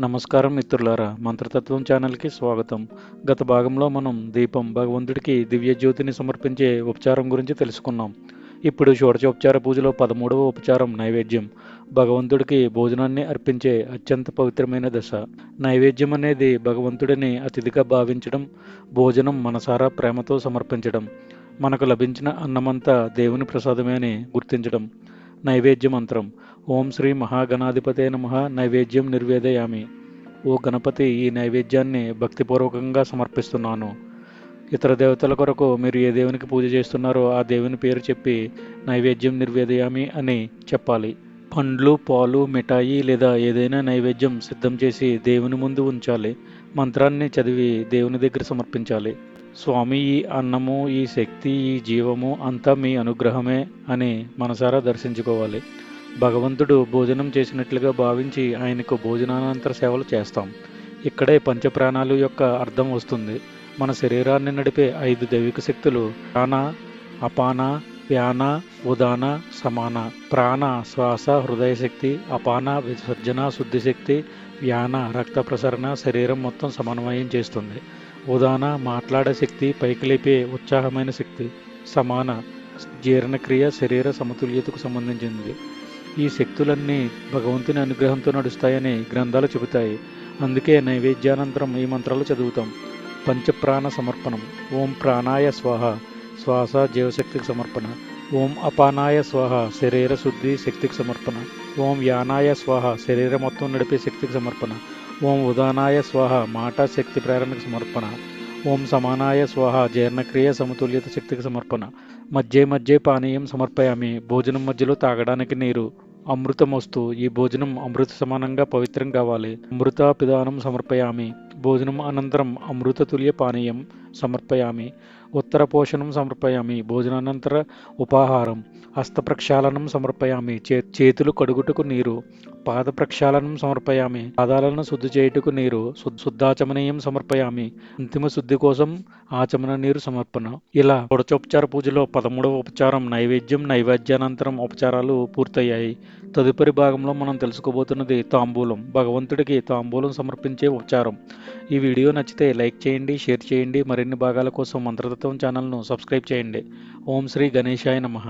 నమస్కారం మిత్రులారా మంత్రతత్వం ఛానల్కి స్వాగతం. గత భాగంలో మనం దీపం భగవంతుడికి దివ్య జ్యోతిని సమర్పించే ఉపచారం గురించి తెలుసుకున్నాం. ఇప్పుడు షోడచోపచార పూజలో పదమూడవ ఉపచారం నైవేద్యం. భగవంతుడికి భోజనాన్ని అర్పించే అత్యంత పవిత్రమైన దశ. నైవేద్యం అనేది భగవంతుడిని అతిథిగా భావించడం భోజనం మనసారా ప్రేమతో సమర్పించడం మనకు లభించిన అన్నమంతా దేవుని ప్రసాదమే అని గుర్తించడం. నైవేద్య మంత్రం ఓం శ్రీ మహాగణాధిపతే నమ. నైవేద్యం నిర్వేదయామి. ఓ గణపతి ఈ నైవేద్యాన్ని భక్తిపూర్వకంగా సమర్పిస్తున్నాను. ఇతర దేవతల కొరకు మీరు ఏ దేవునికి పూజ చేస్తున్నారో ఆ దేవుని పేరు చెప్పి నైవేద్యం నిర్వేదయామి అని చెప్పాలి. పండ్లు పాలు మిఠాయి లేదా ఏదైనా నైవేద్యం సిద్ధం చేసి దేవుని ముందు ఉంచాలి. మంత్రాన్ని చదివి దేవుని దగ్గర సమర్పించాలి. స్వామి ఈ అన్నము ఈ శక్తి ఈ జీవము అంతా మీ అనుగ్రహమే అని మనసారా దర్శించుకోవాలి. భగవంతుడు భోజనం చేసినట్లుగా భావించి ఆయనకు భోజనానంతర సేవలు చేస్తాం. ఇక్కడే పంచప్రాణాలు యొక్క అర్థం వస్తుంది. మన శరీరాన్ని నడిపే ఐదు దైవిక శక్తులు ప్రాణ అపాన వ్యాన ఉదాన సమాన. ప్రాణ శ్వాస హృదయ శక్తి అపాన విసర్జన శుద్ధి శక్తి వ్యాన రక్త ప్రసరణ శరీరం మొత్తం సమన్వయం చేస్తుంది. ఉదాన మాట్లాడే శక్తి పైకి లేపే ఉత్సాహమైన శక్తి. సమాన జీర్ణక్రియ శరీర సమతుల్యతకు సంబంధించింది. ఈ శక్తులన్నీ భగవంతుని అనుగ్రహంతో నడుస్తాయని గ్రంథాలు చెబుతాయి. అందుకే నైవేద్యానంతరం ఈ మంత్రాలు చదువుతాం. పంచప్రాణ సమర్పణం. ఓం ప్రాణాయ స్వాహ. శ్వాస జీవశక్తికి సమర్పణ. ఓం అపానాయ స్వాహ. శరీర శుద్ధి శక్తికి సమర్పణ. ఓం యానాయ స్వాహ. శరీరం మొత్తం నడిపే శక్తికి సమర్పణ. ఓం ఉదానాయ స్వాహ. మాట శక్తి ప్రేరణకు సమర్పణ. ఓం సమానాయ స్వాహ జీర్ణక్రియ సమతుల్యత శక్తికి సమర్పణ. మధ్య మధ్య పానీయం సమర్పయామి. భోజనం మధ్యలో తాగడానికి నీరు. అమృతమొస్తు. ఈ భోజనం అమృత సమానంగా పవిత్రం కావాలి. అమృత పిదానం సమర్పయామి. భోజనం అనంతరం అమృతతుల్య పానీయం. సమర్పయామి. ఉత్తర పోషణం సమర్పయామి. భోజనానంతర ఉపాహారం. హస్త ప్రక్షాళనం సమర్పయామి. చే చేతులు కడుగుటకు నీరు. పాద ప్రక్షాళనం సమర్పయామి. పాదాలను శుద్ధి చేయుటకు నీరు. శుద్ధాచమనీయం సమర్పయామి. అంతిమ శుద్ధి కోసం ఆచమన నీరు సమర్పణ. ఇలా పొడచోపచార పూజలో పదమూడవ ఉపచారం నైవేద్యం నైవేద్యానంతరం ఉపచారాలు పూర్తయ్యాయి. తదుపరి భాగంలో మనం తెలుసుకోబోతున్నది తాంబూలం. భగవంతుడికి తాంబూలం సమర్పించే ఉపచారం ఈ వీడియో నచ్చితే లైక్ చేయండి షేర్ చేయండి. మరిన్ని భాగాల కోసం మంత్రతత్వం ఛానల్ను సబ్స్క్రైబ్ చేయండి. ఓం శ్రీ గణేశాయ నమః.